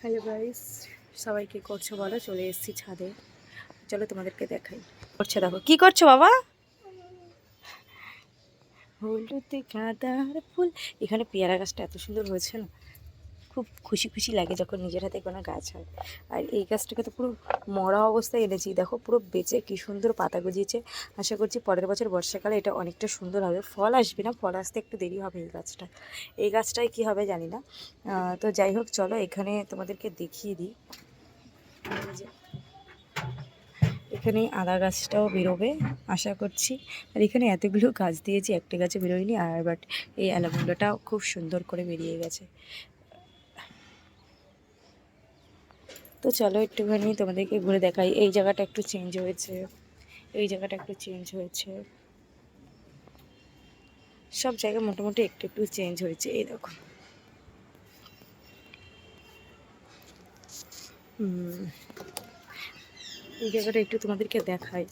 Hello guys সবাইকে করছ বলো, চলে এসেছি ছাদে। চলো তোমাদেরকে দেখাই। করছে দেখো। কি করছ বাবা? হলুদে গাঁদার ফুল। এখানে পেয়ারা গাছটা এত সুন্দর হয়েছে না? খুব খুশি খুশি লাগে যখন নিজের হাতে কোনো গাছ হয়। আর এই গাছটাকে তো পুরো মরা অবস্থায় এনেছি। দেখো পুরো বেঁচে কি সুন্দর পাতা গজিয়েছে। আশা করছি পরের বছর বর্ষাকালে এটা অনেকটা সুন্দর হবে। ফল আসবে না, ফল আসতে একটু দেরি হবে এই গাছটা। এই গাছটায় কি হবে জানি না। তো যাই হোক, চলো এখানে তোমাদেরকে দেখিয়ে দিই। এখানে আদা গাছটাও বেরোবে, আশা করছি। আর এখানে এতগুলো গাছ দিয়েছি, একটা গাছে বেরোয়নি আর বাট এই অ্যালামুন্ডাটাও খুব সুন্দর করে বেরিয়ে গেছে। তো চলো একটুখানি তোমাদেরকে ঘুরে দেখাই। এই জায়গাটা একটু চেঞ্জ হয়েছে। এই জায়গাটা একটু চেঞ্জ হয়েছে। সব জায়গা মোটামুটি একটু একটু চেঞ্জ হয়েছে, এই দেখো। এই জায়গাটা একটু তোমাদেরকে দেখাই।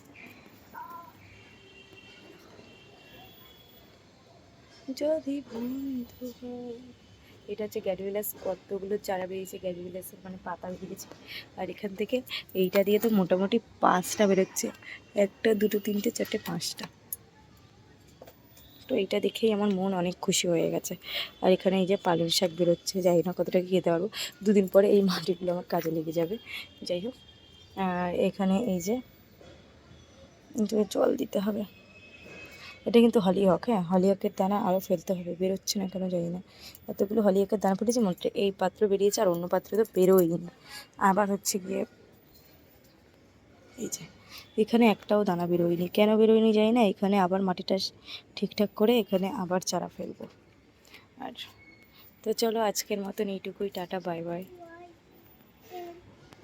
যদি বন্ধু হয়। এটা হচ্ছে গ্যাডুইলাস কতগুলো চারা বেরিয়েছে গ্যাডুইলাসের মানে পাতা বেরিয়েছে। আর এখান থেকে এইটা দিয়ে তো মোটামুটি পাঁচটা বেরোচ্ছে। একটা, দুটো, তিনটে, চারটে, পাঁচটা। তো এইটা দেখেই আমার মন অনেক খুশি হয়ে গেছে। আর এখানে এই যে পালং শাক বেরোচ্ছে যাই না কতটা খেতে পারব। দুদিন পরে এই মাটিগুলো আমার কাজে লেগে যাবে। যাই হোক, আর এখানে এই যে, জল দিতে হবে। এটা কিন্তু হলিহক হ্যাঁ? হলিহকের দানা আরও ফেলতে হবে, বেরোচ্ছে না কেন জানি না। এতগুলো হলিহকের দানা ফেলেছে মোটে এই পাত্র বেরিয়েছে আর অন্য পাত্র তো বেরোই না। আবার হচ্ছে গিয়ে এই যে, এখানে একটাও দানা বেরোয়নি। কেন বেরোয়নি জানি না, এখানে আবার মাটিটা ঠিকঠাক করে এখানে আবার চারা ফেলব। আর তো চলো আজকের মতন এইটুকুই, টাটা, বাই বাই।